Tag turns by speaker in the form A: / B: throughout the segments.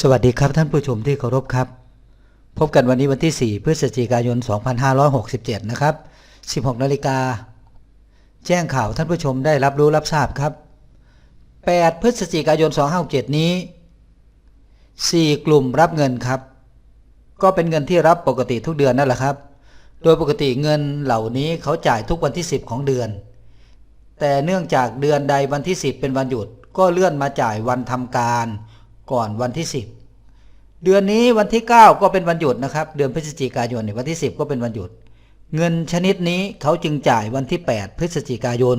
A: สวัสดีครับท่านผู้ชมที่เคารพครับ พบกันวันนี้วันที่ 4 พฤศจิกายน 2567 นะครับ 16 นาฬิกา แจ้งข่าวท่านผู้ชมได้รับรู้รับทราบครับ 8 พฤศจิกายน 2567 นี้ 4 กลุ่มรับเงินครับ ก็เป็นเงินที่รับปกติทุกเดือนนั่นแหละครับ โดยปกติเงินเหล่านี้เขาจ่ายทุกวันที่ 10 ของเดือน แต่เนื่องจากเดือนใดวันที่ 10 เป็นวันหยุด ก็เลื่อนมาจ่ายวันทำการ ก่อนวันที่ 10 เดือนนี้วันที่ 9 ก็เป็นวันหยุดนะครับ เดือนพฤศจิกายนวันที่ 10 ก็เป็นวันหยุด เงินชนิดนี้เขาจึงจ่ายวันที่ 8 พฤศจิกายน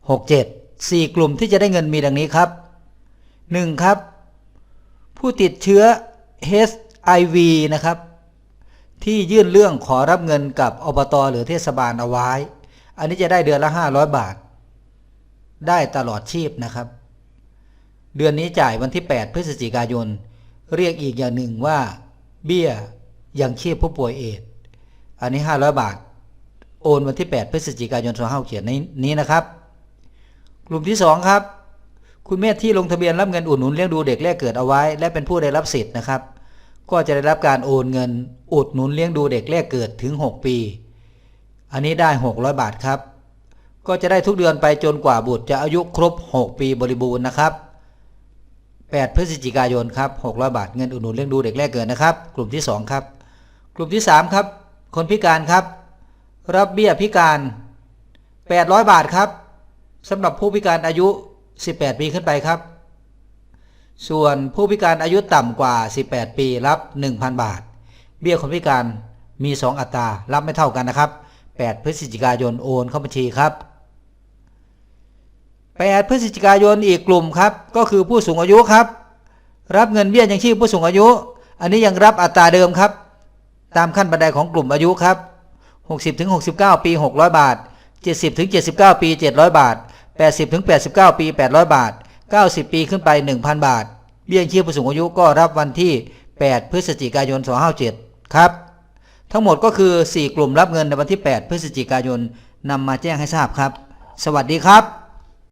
A: 67 4 กลุ่มที่จะได้เงินมีดังนี้ครับ 1. ครับ ผู้ติดเชื้อ HIV นะครับ ที่ยื่นเรื่องขอรับเงินกับอบตหรือเทศบาลเอาไว้ อันนี้จะได้เดือนละ 500 บาท ได้ตลอดชีพนะครับ เดือนนี้จ่ายวันที่ 8 พฤศจิกายน เรียกอีกอย่างหนึ่งว่า เบี้ยยังชีพผู้ป่วยเอดส์อันนี้ 500 บาท โอนวันที่ 8 พฤศจิกายน2567เขียนในนี้นะครับ กลุ่มที่ 2 ครับ คุณแม่ที่ลงทะเบียนรับเงินอุดหนุนเลี้ยงดูเด็กแรกเกิดเอาไว้ และเป็นผู้ได้รับสิทธิ์นะครับ ก็จะได้รับการโอนเงินอุดหนุนเลี้ยงดูเด็กแรกเกิดถึง 6 ปี อันนี้ได้ 600 บาทครับ ก็จะได้ทุกเดือนไปจนกว่าบุตรจะอายุครบ 6 ปีบริบูรณ์นะครับ 8 พฤศจิกายนครับ600 บาทเงินอุดหนุนเลี้ยงดูเด็กแรกเกิดนะครับ กลุ่มที่ 2 ครับ กลุ่มที่ 3 ครับ คนพิการครับ รับเบี้ยพิการ 800 บาทครับสำหรับผู้พิการอายุ 18 ปีขึ้นไปครับ ส่วนผู้พิการอายุต่ำกว่า 18 ปีรับ 1,000 บาท เบี้ยคนพิการมี 2 อัตรารับไม่เท่ากันนะครับ 8 พฤศจิกายนโอนเข้าบัญชีครับ 8พฤศจิกายนอีกกลุ่มครับ ก็คือผู้สูงอายุครับ รับเงินเบี้ยยังชีพผู้สูงอายุ อันนี้ยังรับอัตราเดิมครับ ตามขั้นบันไดของกลุ่มอายุครับ 60ถึง69 ปี 600 บาท 70ถึง79 ปี 700 บาท 80ถึง89 ปี 800 บาท 90 ปีขึ้นไป 1,000 บาท เบี้ยยังชีพผู้สูงอายุก็รับวันที่ 8 พฤศจิกายน 257 ครับ ทั้งหมดก็คือ 4 กลุ่มรับเงินในวันที่ 8 พฤศจิกายนนำมาแจ้งให้ทราบครับ สวัสดีครับ